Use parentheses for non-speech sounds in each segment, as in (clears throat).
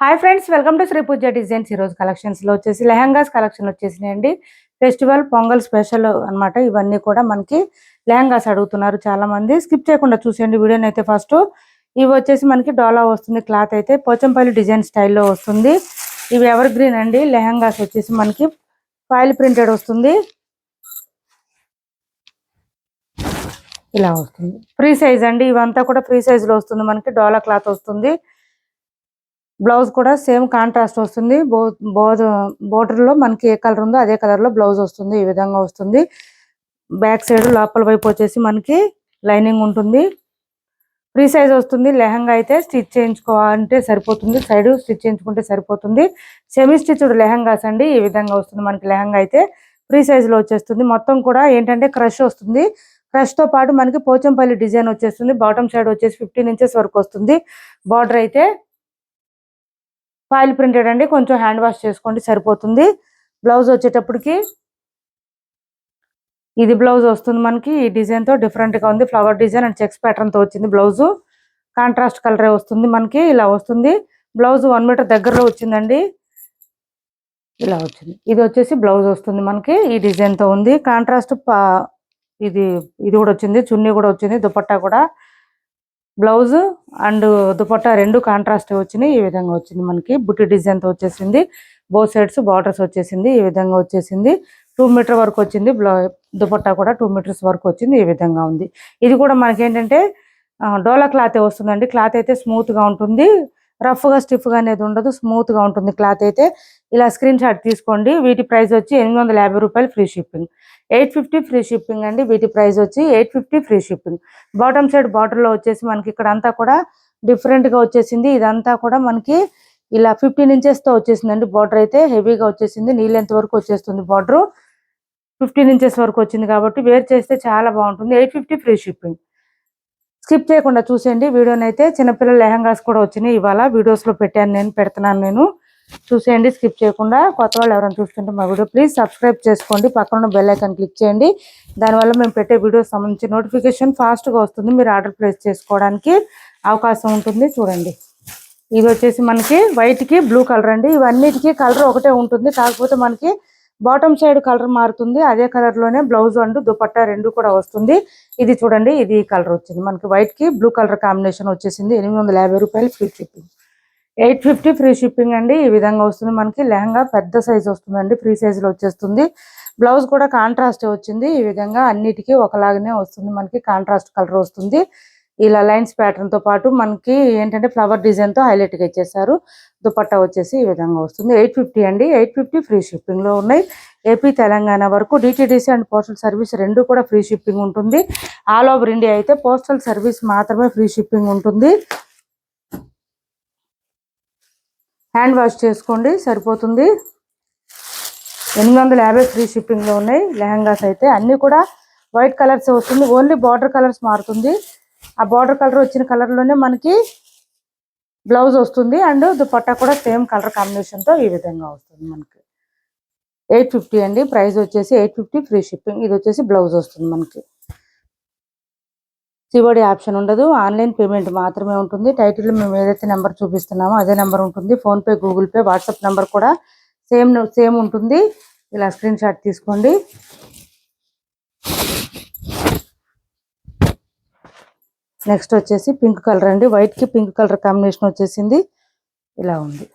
Hi friends welcome to Shri Pooja designs ఈరోజు కలెక్షన్స్లో వచ్చేసి లెహంగాస్ కలెక్షన్ వచ్చేసినాయండి. ఫెస్టివల్ పొంగల్ స్పెషల్ అన్నమాట. ఇవన్నీ కూడా మనకి లెహంగాస్ అడుగుతున్నారు చాలా మంది స్కిప్ చేయకుండా చూసేయండి వీడియోని అయితే ఫస్ట్ ఇవి వచ్చేసి మనకి డోలా వస్తుంది క్లాత్ అయితే పోచంపల్లి డిజైన్ స్టైల్లో వస్తుంది. ఇవి ఎవర్ గ్రీన్ అండి. లెహంగాస్ వచ్చేసి మనకి ఫైల్ ప్రింటెడ్ వస్తుంది. ఇలా వస్తుంది. ఫ్రీ సైజ్ అండి. ఇవంతా కూడా ఫ్రీ సైజ్లో వస్తుంది. మనకి డోలా క్లాత్ వస్తుంది. బ్లౌజ్ కూడా సేమ్ కాంట్రాస్ట్ వస్తుంది. బో బోర్డర్లో మనకి ఏ కలర్ ఉందో అదే కలర్లో బ్లౌజ్ వస్తుంది. ఈ విధంగా వస్తుంది. బ్యాక్ సైడ్ లోపల వైపు వచ్చేసి మనకి లైనింగ్ ఉంటుంది. ఫ్రీ సైజ్ వస్తుంది. లెహంగా అయితే స్టిచ్ చేయించుకోవాలంటే సరిపోతుంది. సైడ్ స్టిచ్ చేయించుకుంటే సరిపోతుంది. సెమీ స్టిచ్డ్ లెహంగాస్ అండి. ఈ విధంగా వస్తుంది మనకి లెహంగా అయితే. ఫ్రీ సైజ్లో వచ్చేస్తుంది. మొత్తం కూడా ఏంటంటే క్రష్ వస్తుంది. క్రష్తో పాటు మనకి పోచంపల్లి డిజైన్ వచ్చేస్తుంది. బాటమ్ సైడ్ వచ్చేసి ఫిఫ్టీన్ ఇంచెస్ వరకు వస్తుంది. బార్డర్ అయితే పాయిల్ ప్రింటెడ్ అండి. కొంచెం హ్యాండ్ వాష్ చేసుకోండి సరిపోతుంది. బ్లౌజ్ వచ్చేటప్పటికి ఇది బ్లౌజ్ వస్తుంది మనకి. ఈ డిజైన్తో డిఫరెంట్గా ఉంది. ఫ్లవర్ డిజైన్ అండ్ చెక్స్ ప్యాటర్న్తో వచ్చింది బ్లౌజు. కాంట్రాస్ట్ కలర్ వస్తుంది మనకి. ఇలా వస్తుంది. బ్లౌజ్ వన్ మీటర్ దగ్గరలో వచ్చిందండి. ఇలా వచ్చింది. ఇది వచ్చేసి బ్లౌజ్ వస్తుంది మనకి. ఈ డిజైన్తో ఉంది. కాంట్రాస్ట్ ఇది ఇది కూడా వచ్చింది. చున్నీ కూడా వచ్చింది. దుపట్టా కూడా. బ్లౌజ్ అండ్ దుపట్టా రెండు కాంట్రాస్ట్ వచ్చినాయి. ఈ విధంగా వచ్చింది మనకి. బుట్టి డిజైన్తో వచ్చేసింది. బో సైడ్స్ బార్డర్స్ వచ్చేసింది. ఈ విధంగా వచ్చేసింది. టూ మీటర్ వరకు వచ్చింది. దుపట్టా కూడా టూ మీటర్స్ వరకు వచ్చింది. ఈ విధంగా ఉంది. ఇది కూడా మనకి ఏంటంటే డోలా క్లాత్ వస్తుందండి. క్లాత్ అయితే స్మూత్గా ఉంటుంది. రఫ్గా స్టిఫ్గా అనేది ఉండదు. స్మూత్గా ఉంటుంది క్లాత్ అయితే. ఇలా స్క్రీన్ షాట్ తీసుకోండి. వీటి ప్రైస్ వచ్చి ఎనిమిది రూపాయలు free shipping. Eight fifty free shipping అండి. వీటి ప్రైస్ వచ్చి eight fifty free shipping. Bottom side బార్డర్లో వచ్చేసి మనకి ఇక్కడ అంతా కూడా డిఫరెంట్గా వచ్చేసింది. ఇదంతా కూడా మనకి ఇలా ఫిఫ్టీన్ ఇంచెస్తో వచ్చేసిందండి బార్డర్ అయితే. హెవీగా వచ్చేసింది. నీళ్ళెంత వరకు వచ్చేస్తుంది బార్డర్. ఫిఫ్టీన్ ఇంచెస్ వరకు వచ్చింది కాబట్టి వేర్ చేస్తే చాలా బాగుంటుంది. Eight fifty free shipping. Skip చేయకుండా చూసేయండి. వీడియోనైతే చిన్నపిల్లల లెహంగాస్ కూడా వచ్చినాయి ఇవాళ. వీడియోస్లో పెట్టాను నేను పెడుతున్నాను నేను. చూసేయండి స్కిప్ చేయకుండా కొత్త వాళ్ళు ఎవరైనా చూస్తుంటే మా వీడియో ప్లీజ్ సబ్స్క్రైబ్ చేసుకోండి. పక్కన బెల్ ఐకాన్ క్లిక్ చేయండి. దానివల్ల మేము పెట్టే వీడియోస్ సంబంధించి నోటిఫికేషన్ ఫాస్ట్గా వస్తుంది. మీరు ఆర్డర్ ప్లేస్ చేసుకోవడానికి అవకాశం ఉంటుంది. చూడండి. ఇది వచ్చేసి మనకి వైట్కి బ్లూ కలర్ అండి. ఇవన్నిటికీ కలర్ ఒకటే ఉంటుంది. కాకపోతే మనకి బాటమ్ సైడ్ కలర్ మారుతుంది. అదే కలర్లోనే బ్లౌజ్ అండ్ దుపట్టా రెండు కూడా వస్తుంది. ఇది చూడండి. ఇది కలర్ వచ్చింది. మనకి వైట్కి బ్లూ కలర్ కాంబినేషన్ వచ్చేసింది. ఎనిమిది రూపాయలు free shipping eight fifty free shipping అండి. ఈ విధంగా వస్తుంది మనకి. లెహంగా పెద్ద సైజ్ వస్తుందండి. ఫ్రీ సైజులో వచ్చేస్తుంది. బ్లౌజ్ కూడా కాంట్రాస్ట్ వచ్చింది. ఈ విధంగా అన్నిటికీ ఒకలాగానే వస్తుంది మనకి. కాంట్రాస్ట్ కలర్ వస్తుంది. ఇలా లైన్స్ ప్యాటర్న్తో పాటు మనకి ఏంటంటే ఫ్లవర్ డిజైన్తో హైలైట్ ఇచ్చేసారు దుపట్టా వచ్చేసి ఈ విధంగా వస్తుంది. ఎయిట్ ఫిఫ్టీ అండి. ఎయిట్ ఫిఫ్టీ ఫ్రీ షిప్పింగ్లో ఉన్నాయి. ఏపీ తెలంగాణ వరకు డిటీడీసీ అండ్ పోస్టల్ సర్వీస్ రెండు కూడా ఫ్రీ షిప్పింగ్ ఉంటుంది. ఆల్ ఓవర్ ఇండియా అయితే పోస్టల్ సర్వీస్ మాత్రమే ఫ్రీ షిప్పింగ్ ఉంటుంది. హ్యాండ్ వాష్ చేసుకోండి సరిపోతుంది. ఎనిమిది వందల యాభై ఫ్రీ షిప్పింగ్లో ఉన్నాయి లెహంగాస్ అయితే. అన్నీ కూడా వైట్ కలర్స్ వస్తుంది. ఓన్లీ బార్డర్ కలర్స్ మారుతుంది. ఆ బార్డర్ కలర్ వచ్చిన కలర్లోనే మనకి బ్లౌజ్ వస్తుంది. అండ్ దుపట్టా కూడా సేమ్ కలర్ కాంబినేషన్తో ఈ విధంగా వస్తుంది మనకి. ఎయిట్ ఫిఫ్టీ అండి. ప్రైస్ వచ్చేసి ఎయిట్ ఫిఫ్టీ ఫ్రీ షిప్పింగ్. ఇది వచ్చేసి బ్లౌజ్ వస్తుంది మనకి. సిఓడి ఆప్షన్ ఉండదు. ఆన్లైన్ పేమెంట్ మాత్రమే ఉంటుంది. టైటిల్ మేము ఏదైతే నెంబర్ చూపిస్తున్నామో అదే నెంబర్ ఉంటుంది. PhonePe Google Pay WhatsApp number కూడా సేమ్ సేమ్ ఉంటుంది. ఇలా స్క్రీన్ షాట్ తీసుకోండి. నెక్స్ట్ వచ్చేసి పింక్ కలర్ అండి. వైట్కి పింక్ కలర్ కాంబినేషన్ వచ్చేసింది. ఇలా ఉంది.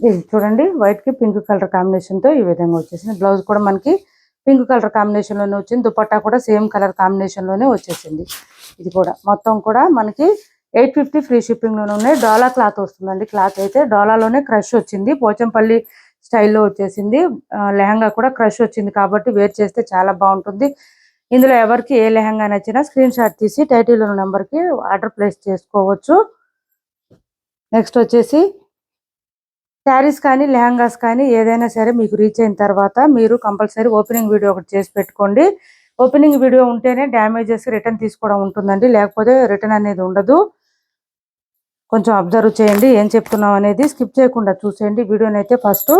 ఇది చూడండి వైట్కి పింక్ కలర్ కాంబినేషన్తో ఈ విధంగా వచ్చేసింది. బ్లౌజ్ కూడా మనకి పింక్ కలర్ కాంబినేషన్లోనే వచ్చింది. దుపట్టా కూడా సేమ్ కలర్ కాంబినేషన్లోనే వచ్చేసింది. ఇది కూడా మొత్తం కూడా మనకి ఎయిట్ ఫిఫ్టీ ఫ్రీ షిప్పింగ్లోనే ఉన్నాయి. డోలా క్లాత్ వస్తుందండి. క్లాత్ అయితే డోలాలోనే క్రష్ వచ్చింది. పోచంపల్లి స్టైల్లో వచ్చేసింది. లెహంగా కూడా క్రష్ వచ్చింది కాబట్టి వేర్ చేస్తే చాలా బాగుంటుంది. ఇందులో ఎవరికి ఏ లెహంగా నచ్చినా స్క్రీన్ షాట్ తీసి టైటిల్ నెంబర్కి ఆర్డర్ ప్లేస్ చేసుకోవచ్చు. నెక్స్ట్ వచ్చేసి శారీస్ కానీ లెహంగాస్ కానీ ఏదైనా సరే మీకు రీచ్ అయిన తర్వాత మీరు కంపల్సరీ ఓపెనింగ్ వీడియో ఒకటి చేసి పెట్టుకోండి. ఓపెనింగ్ వీడియో ఉంటేనే డ్యామేజెస్ రిటర్న్ తీసుకోవడం ఉంటుందండి. లేకపోతే రిటర్న్ అనేది ఉండదు. కొంచెం అబ్జర్వ్ చేయండి ఏం చెప్తున్నాం అనేది స్కిప్ చేయకుండా చూసేయండి. వీడియోని అయితే ఫస్ట్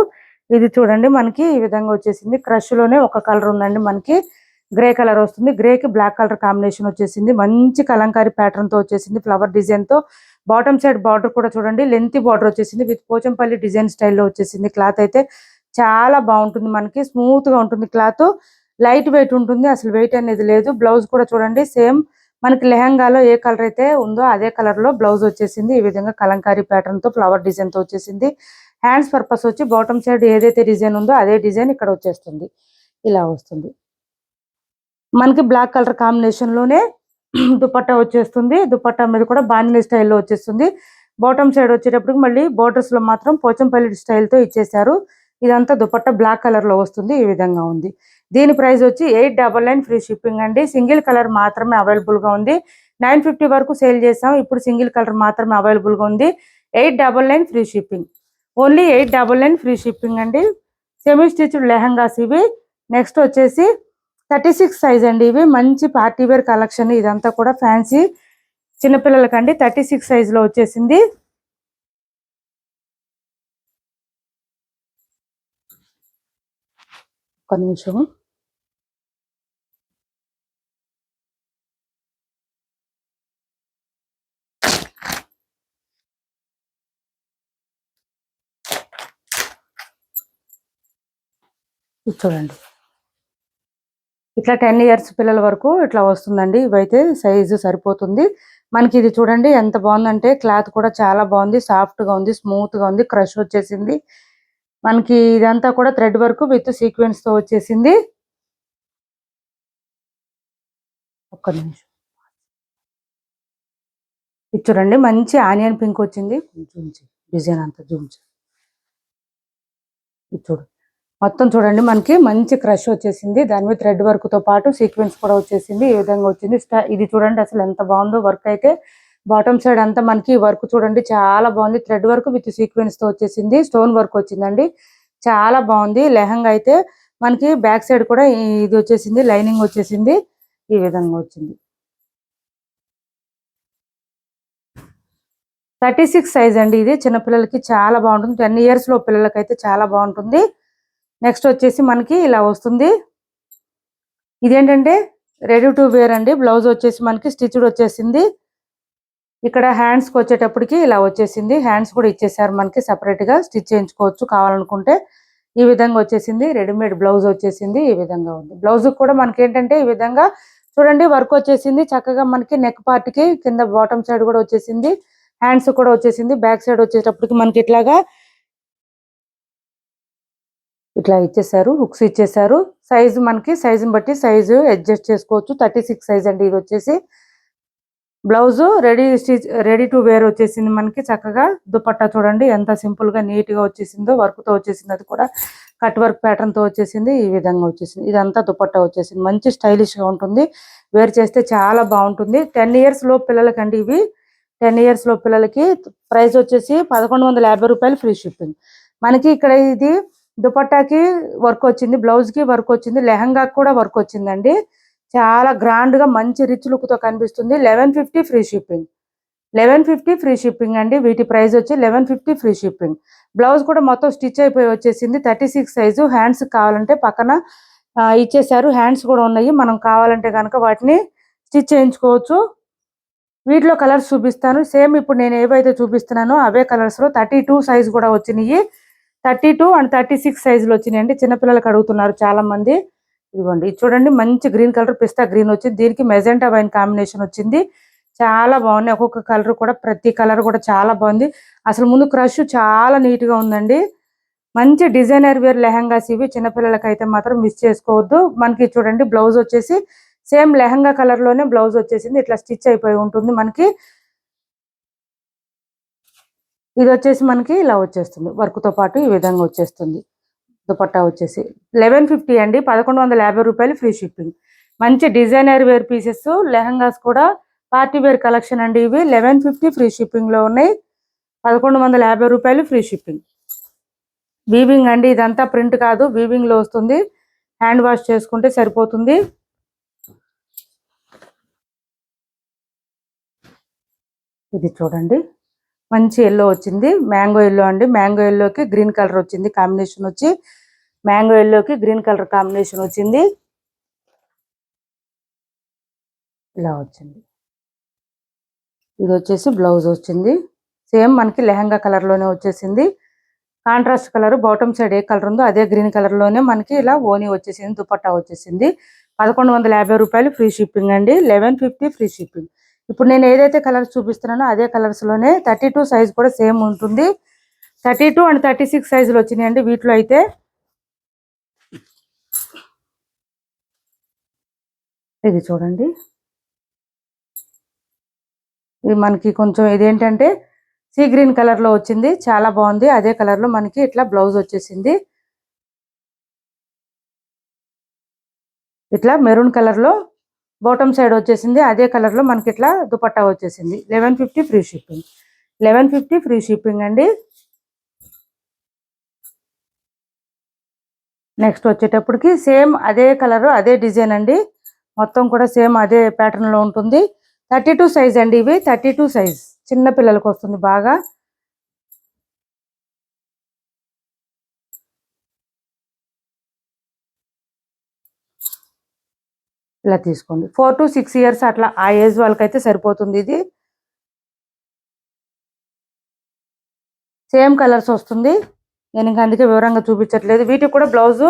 ఇది చూడండి. మనకి ఈ విధంగా వచ్చేసింది. క్రష్లోనే ఒక కలర్ ఉందండి మనకి. గ్రే కలర్ వస్తుంది. గ్రే కి బ్లాక్ కలర్ కాంబినేషన్ వచ్చేసింది. మంచి కలంకారీ ప్యాటర్న్తో వచ్చేసింది. ఫ్లవర్ డిజైన్తో బాటమ్ సైడ్ బార్డర్ కూడా చూడండి. లెంత్ బార్డర్ వచ్చేసింది. విత్ పోచంపల్లి డిజైన్ స్టైల్లో వచ్చేసింది క్లాత్ అయితే. చాలా బాగుంటుంది మనకి. స్మూత్గా ఉంటుంది క్లాత్. లైట్ వెయిట్ ఉంటుంది. అసలు వెయిట్ అనేది లేదు. బ్లౌజ్ కూడా చూడండి. సేమ్ మనకి లెహంగాలో ఏ కలర్ అయితే ఉందో అదే కలర్లో బ్లౌజ్ వచ్చేసింది. ఈ విధంగా కలంకారీ ప్యాటర్న్తో ఫ్లవర్ డిజైన్తో వచ్చేసింది. హ్యాండ్స్ పర్పస్ వచ్చి బాటమ్ సైడ్ ఏదైతే డిజైన్ ఉందో అదే డిజైన్ ఇక్కడ వచ్చేస్తుంది. ఇలా వస్తుంది. మనకి బ్లాక్ కలర్ కాంబినేషన్లోనే (clears throat) దుపట్టా వచ్చేస్తుంది. దుపట్టా మీద కూడా బాందిని స్టైల్లో వచ్చేస్తుంది. బాటమ్ సైడ్ వచ్చేటప్పటికి మళ్ళీ బోర్డర్స్లో మాత్రం పోచంపల్లి స్టైల్తో ఇచ్చేసారు ఇదంతా దుపట్టా బ్లాక్ కలర్లో వస్తుంది. ఈ విధంగా ఉంది. దీని ప్రైస్ వచ్చి eight double nine free shipping అండి. సింగిల్ కలర్ మాత్రమే అవైలబుల్గా ఉంది. నైన్ ఫిఫ్టీ వరకు సేల్ చేసాం. ఇప్పుడు సింగిల్ కలర్ మాత్రమే అవైలబుల్గా ఉంది. Eight double nine free shipping. Only eight double nine free shipping అండి. సెమీ స్టిచ్డ్ లెహంగాస్ ఇవి. నెక్స్ట్ వచ్చేసి థర్టీ సిక్స్ సైజ్ అండి ఇవి. మంచి పార్టీ వేర్ కలెక్షన్. ఇదంతా కూడా ఫ్యాన్సీ. చిన్నపిల్లలకండి థర్టీ సిక్స్ సైజ్లో వచ్చేసింది. ఒక నిమిషం చూడండి. ఇట్లా టెన్ ఇయర్స్ పిల్లల వరకు ఇట్లా వస్తుందండి. ఇవైతే సైజు సరిపోతుంది. మనకి ఇది చూడండి ఎంత బాగుందంటే క్లాత్ కూడా చాలా బాగుంది. సాఫ్ట్గా ఉంది స్మూత్గా ఉంది క్రష్ వచ్చేసింది. మనకి ఇదంతా కూడా థ్రెడ్ వర్క్ విత్ సీక్వెన్స్తో వచ్చేసింది. ఒక్క నిమిషం. ఇది చూడండి మంచి ఆనియన్ పింక్ వచ్చింది. కొంచెం డిజైన్ అంతా జూమ్ చేయి. ఇది మొత్తం చూడండి మనకి మంచి క్రష్ వచ్చేసింది. దాని మీద థ్రెడ్ వర్క్తో పాటు సీక్వెన్స్ కూడా వచ్చేసింది. ఈ విధంగా వచ్చింది? ఇది చూడండి అసలు ఎంత బాగుందో వర్క్ అయితే. బాటమ్ సైడ్ అంతా మనకి వర్క్ చూడండి చాలా బాగుంది. థ్రెడ్ వర్క్ విత్ సీక్వెన్స్తో వచ్చేసింది. స్టోన్ వర్క్ వచ్చిందండి. చాలా బాగుంది. లెహంగా అయితే మనకి బ్యాక్ సైడ్ కూడా ఇది వచ్చేసింది లైనింగ్ వచ్చేసింది. ఈ విధంగా వచ్చింది. థర్టీ సిక్స్ సైజ్ అండి ఇది. చిన్నపిల్లలకి చాలా బాగుంటుంది. టెన్ ఇయర్స్లో పిల్లలకి అయితే చాలా బాగుంటుంది. నెక్స్ట్ వచ్చేసి మనకి ఇలా వస్తుంది. ఇదేంటంటే రెడీ టు వేర్ అండి. బ్లౌజ్ వచ్చేసి మనకి స్టిచ్డ్ వచ్చేసింది. ఇక్కడ హ్యాండ్స్కి వచ్చేటప్పటికి ఇలా వచ్చేసింది. హ్యాండ్స్ కూడా ఇచ్చేసారు మనకి సెపరేట్గా. స్టిచ్ చేయించుకోవచ్చు కావాలనుకుంటే. ఈ విధంగా వచ్చేసింది. రెడీమేడ్ బ్లౌజ్ వచ్చేసింది. ఈ విధంగా ఉంది. బ్లౌజ్ కూడా మనకి ఏంటంటే ఈ విధంగా చూడండి వర్క్ వచ్చేసింది. చక్కగా మనకి నెక్ పార్ట్కి కింద బాటమ్ సైడ్ కూడా వచ్చేసింది. హ్యాండ్స్ కూడా వచ్చేసింది. బ్యాక్ సైడ్ వచ్చేటప్పటికి మనకి ఇట్లాగా ఇట్లా ఇచ్చేసారు హుక్స్ ఇచ్చేసారు. సైజు మనకి సైజుని బట్టి సైజు అడ్జస్ట్ చేసుకోవచ్చు. థర్టీ సిక్స్ సైజ్ అండి ఇది వచ్చేసి. Blouse ready stitch ready to wear వచ్చేసింది మనకి చక్కగా. దుపట్టా చూడండి ఎంత సింపుల్గా నీట్గా వచ్చేసిందో వర్క్తో వచ్చేసింది. అది కూడా కట్ వర్క్ ప్యాటర్న్తో వచ్చేసింది. ఈ విధంగా వచ్చేసింది. ఇదంతా దుపట్టా వచ్చేసింది. మంచి స్టైలిష్గా ఉంటుంది. వేర్ చేస్తే చాలా బాగుంటుంది. టెన్ ఇయర్స్లో పిల్లలకండి ఇవి. టెన్ ఇయర్స్లో పిల్లలకి ప్రైస్ వచ్చేసి పదకొండు వందల యాభై రూపాయలు ఫ్రీ షిప్పింగ్. మనకి ఇక్కడ ఇది దుపట్టాకి వర్క్ వచ్చింది బ్లౌజ్కి వర్క్ వచ్చింది లెహంగాకి కూడా వర్క్ వచ్చిందండి. చాలా గ్రాండ్గా మంచి రిచ్ లుక్తో కనిపిస్తుంది. Eleven fifty free shipping eleven fifty free shipping అండి. వీటి ప్రైస్ వచ్చి eleven fifty free shipping blouse కూడా మొత్తం స్టిచ్ అయిపోయి వచ్చేసింది. థర్టీ సిక్స్ సైజు హ్యాండ్స్ కావాలంటే పక్కన ఇచ్చేసారు హ్యాండ్స్ కూడా ఉన్నాయి. మనం కావాలంటే కనుక వాటిని స్టిచ్ చేయించుకోవచ్చు. వీటిలో కలర్స్ చూపిస్తాను. సేమ్ ఇప్పుడు నేను ఏవైతే చూపిస్తున్నానో అవే కలర్స్లో థర్టీ టూ సైజ్ కూడా వచ్చినాయి. Thirty two and thirty six సైజులు వచ్చినాయండి. చిన్నపిల్లలకు అడుగుతున్నారు చాలా మంది ఇదిగోండి ఇది చూడండి మంచి గ్రీన్ కలర్ పిస్తా గ్రీన్ వచ్చింది. దీనికి మెజెంటా వైన్ కాంబినేషన్ వచ్చింది. చాలా బాగుంది ఒక్కొక్క కలర్ కూడా ప్రతి కలర్ కూడా చాలా బాగుంది. అసలు ముందు క్రష్ చాలా నీట్గా ఉందండి. మంచి డిజైనర్ వేర్ లెహంగాస్ ఇవి చిన్నపిల్లలకి అయితే మాత్రం మిస్ చేసుకోవద్దు. మనకి చూడండి బ్లౌజ్ వచ్చేసి సేమ్ లెహంగా కలర్లోనే బ్లౌజ్ వచ్చేసింది. ఇట్లా స్టిచ్ అయిపోయి ఉంటుంది మనకి. ఇది వచ్చేసి మనకి ఇలా వచ్చేస్తుంది. వర్క్తో పాటు ఈ విధంగా వచ్చేస్తుంది. దుపట్టా వచ్చేసి లెవెన్ ఫిఫ్టీ అండి. పదకొండు వందల యాభై రూపాయలు ఫ్రీ షిప్పింగ్. మంచి డిజైనర్ వేర్ పీసెస్ లెహంగాస్ కూడా. పార్టీ వేర్ కలెక్షన్ అండి ఇవి. లెవెన్ ఫిఫ్టీ ఫ్రీ షిప్పింగ్లో ఉన్నాయి. పదకొండు వందల యాభై రూపాయలు ఫ్రీ షిప్పింగ్. వీవింగ్ అండి. ఇదంతా ప్రింట్ కాదు. వీవింగ్లో వస్తుంది. హ్యాండ్ వాష్ చేసుకుంటే సరిపోతుంది. ఇది చూడండి. మంచి ఎల్లో వచ్చింది. మ్యాంగో ఎల్లో అండి. మ్యాంగో ఎల్లోకి గ్రీన్ కలర్ వచ్చింది. కాంబినేషన్ వచ్చి మ్యాంగో ఎల్లోకి గ్రీన్ కలర్ కాంబినేషన్ వచ్చింది. ఇలా వచ్చింది. ఇది వచ్చేసి బ్లౌజ్ వచ్చింది. సేమ్ మనకి లెహంగా కలర్లోనే వచ్చేసింది. కాంట్రాస్ట్ కలర్ బాటమ్ సైడ్ ఏ కలర్ ఉందో అదే గ్రీన్ కలర్లోనే మనకి ఇలా ఓని వచ్చేసింది. దుపట్టా వచ్చేసింది. పదకొండు వందల యాభై రూపాయలు ఫ్రీ షిప్పింగ్ అండి. లెవెన్ ఫిఫ్టీ ఫ్రీ షిప్పింగ్ ఇప్పుడు నేను ఏదైతే కలర్స్ చూపిస్తున్నానో అదే కలర్స్లోనే థర్టీ టూ సైజ్ కూడా సేమ్ ఉంటుంది. Thirty two and thirty six సైజులు వచ్చినాయండి వీటిలో అయితే ఇది చూడండి. ఇది మనకి కొంచెం ఇదేంటంటే సీ గ్రీన్ కలర్లో వచ్చింది. చాలా బాగుంది. అదే కలర్లో మనకి ఇట్లా బ్లౌజ్ వచ్చేసింది. ఇట్లా మెరూన్ కలర్లో బాటమ్ సైడ్ వచ్చేసింది అదే కలర్లో మనకి ఇట్లా దుపట్టా వచ్చేసింది. Eleven fifty free shipping eleven fifty free shipping అండి. నెక్స్ట్ వచ్చేటప్పటికి సేమ్ అదే కలర్ అదే డిజైన్ అండి. మొత్తం కూడా సేమ్ అదే ప్యాటర్న్లో ఉంటుంది. థర్టీ టూ సైజ్ అండి ఇవి థర్టీ టూ సైజ్ చిన్న పిల్లలకు వస్తుంది బాగా. ఇలా తీసుకోండి. ఫోర్ టు సిక్స్ ఇయర్స్ అట్లా ఆ ఏజ్ వాళ్ళకైతే సరిపోతుంది ఇది. సేమ్ కలర్స్ వస్తుంది. నేను ఇంకా అందుకే వివరంగా చూపించట్లేదు. వీటికి కూడా బ్లౌజు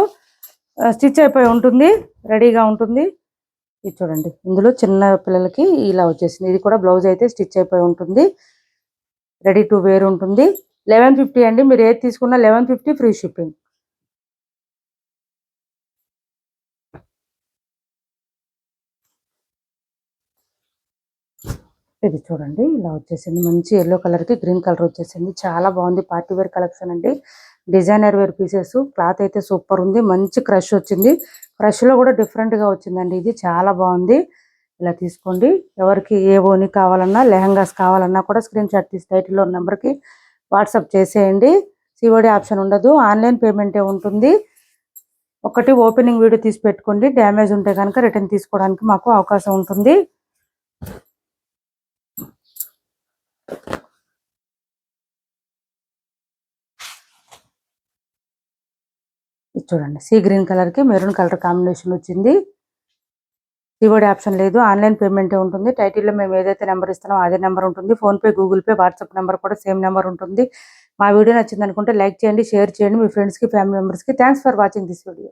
స్టిచ్ అయిపోయి ఉంటుంది. రెడీగా ఉంటుంది. ఇది చూడండి. ఇందులో చిన్న పిల్లలకి ఇలా వచ్చేసింది. ఇది కూడా బ్లౌజ్ అయితే స్టిచ్ అయిపోయి ఉంటుంది. రెడీ టు వేర్ ఉంటుంది. లెవెన్ ఫిఫ్టీ అండి. మీరు ఏది తీసుకున్నా లెవెన్ ఫిఫ్టీ ఫ్రీ షిప్పింగ్ ఇది చూడండి ఇలా వచ్చేసింది. మంచి ఎల్లో కలర్కి గ్రీన్ కలర్ వచ్చేసింది. చాలా బాగుంది. పార్టీ వేర్ కలెక్షన్ అండి. డిజైనర్ వేర్ పీసెస్ క్లాత్ అయితే సూపర్ ఉంది. మంచి క్రష్ వచ్చింది. క్రష్లో కూడా డిఫరెంట్గా వచ్చిందండి. ఇది చాలా బాగుంది. ఇలా తీసుకోండి. ఎవరికి ఏ ఓని కావాలన్నా లెహంగాస్ కావాలన్నా కూడా స్క్రీన్ షాట్ తీసి టైటిల్లో నెంబర్కి వాట్సాప్ చేసేయండి. సిఓడి ఆప్షన్ ఉండదు. ఆన్లైన్ పేమెంటే ఉంటుంది. ఒకటి ఓపెనింగ్ వీడియో తీసి పెట్టుకోండి. డ్యామేజ్ ఉంటే కనుక రిటర్న్ తీసుకోవడానికి మాకు అవకాశం ఉంటుంది. చూడండి. సీ గ్రీన్ కలర్కి మెరూన్ కలర్ కాంబినేషన్ వచ్చింది. సివోడి ఆప్షన్ లేదు. ఆన్లైన్ పేమెంటే ఉంటుంది. టైటిల్లో మేము ఏదైతే నెంబర్ ఇస్తున్నామో అదే నెంబర్ ఉంటుంది. PhonePe Google Pay WhatsApp number కూడా సేమ్ నెంబర్ ఉంటుంది. మా వీడియో నచ్చింది అనుకుంటే లైక్ చేయండి షేర్ చేయండి. మీ ఫ్రెండ్స్కి ఫ్యామిలీ మెంబర్స్కి thanks for watching this video.